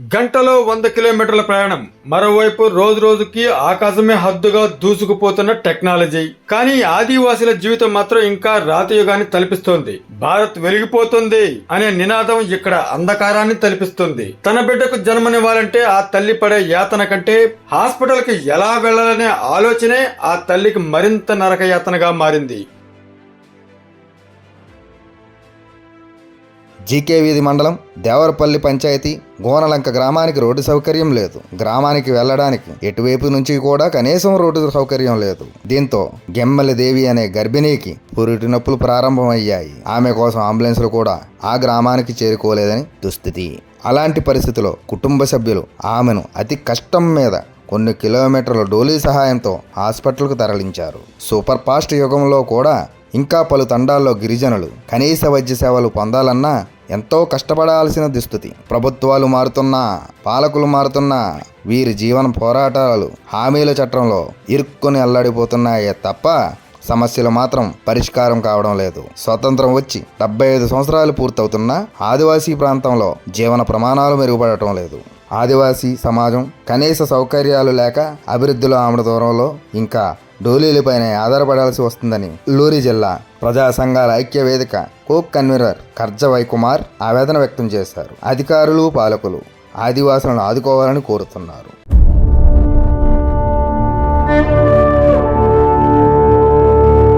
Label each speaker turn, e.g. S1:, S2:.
S1: గంటలో వంద కిలోమీటర్ల ప్రయాణం. మరోవైపు రోజు రోజుకి ఆకాశమే హద్దుగా దూసుకుపోతున్న టెక్నాలజీ. కానీ ఆదివాసీల జీవితం మాత్రం ఇంకా రాతయుగాన్ని తలపిస్తోంది. భారత్ వెలిగిపోతుంది అనే నినాదం ఇక్కడ అంధకారాన్ని తలపిస్తుంది. తన బిడ్డకు జన్మనివ్వాలంటే ఆ తల్లి పడే యాతన కంటే హాస్పిటల్కి ఎలా వెళ్ళాలనే ఆలోచనే ఆ తల్లికి మరింత నరక యాతనగా మారింది.
S2: జీకే వీధి మండలం దేవరపల్లి పంచాయతీ గోనలంక గ్రామానికి రోడ్డు సౌకర్యం లేదు. గ్రామానికి వెళ్ళడానికి ఎటువైపు నుంచి కూడా కనీసం రోడ్డు సౌకర్యం లేదు. దీంతో గెమ్మలి దేవి అనే గర్భిణీకి పురిటి నొప్పులు ప్రారంభమయ్యాయి. ఆమె కోసం అంబులెన్సులు కూడా ఆ గ్రామానికి చేరుకోలేదని దుస్థితి. అలాంటి పరిస్థితిలో కుటుంబ సభ్యులు ఆమెను అతి కష్టం మీద కొన్ని కిలోమీటర్ల డోలీ సహాయంతో హాస్పిటల్కు తరలించారు. సూపర్ ఫాస్ట్ యుగంలో కూడా ఇంకా పలు తండాల్లో గిరిజనులు కనీస వైద్య సేవలు పొందాలన్నా ఎంతో కష్టపడాల్సిన దుస్థితి. ప్రభుత్వాలు మారుతున్నా పాలకులు మారుతున్నా వీరి జీవన పోరాటాలు హామీల చట్టంలో ఇరుక్కుని అల్లాడిపోతున్నాయే తప్ప సమస్యలు మాత్రం పరిష్కారం కావడం లేదు. స్వతంత్రం వచ్చి డెబ్బై ఐదు సంవత్సరాలు పూర్తవుతున్నా ఆదివాసీ ప్రాంతంలో జీవన ప్రమాణాలు మెరుగుపడటం లేదు. ఆదివాసీ సమాజం కనీస సౌకర్యాలు లేక అభివృద్ధిలో ఆమె దూరంలో ఇంకా డోలీలపైనే ఆధారపడాల్సి వస్తుందని లూరి జిల్లా ప్రజా సంఘాల ఐక్య వేదిక కోక్ కన్వీనర్ కర్జవై కుమార్ ఆవేదన వ్యక్తం చేశారు. అధికారులు పాలకులు ఆదివాసులను ఆదుకోవాలని కోరుతున్నారు.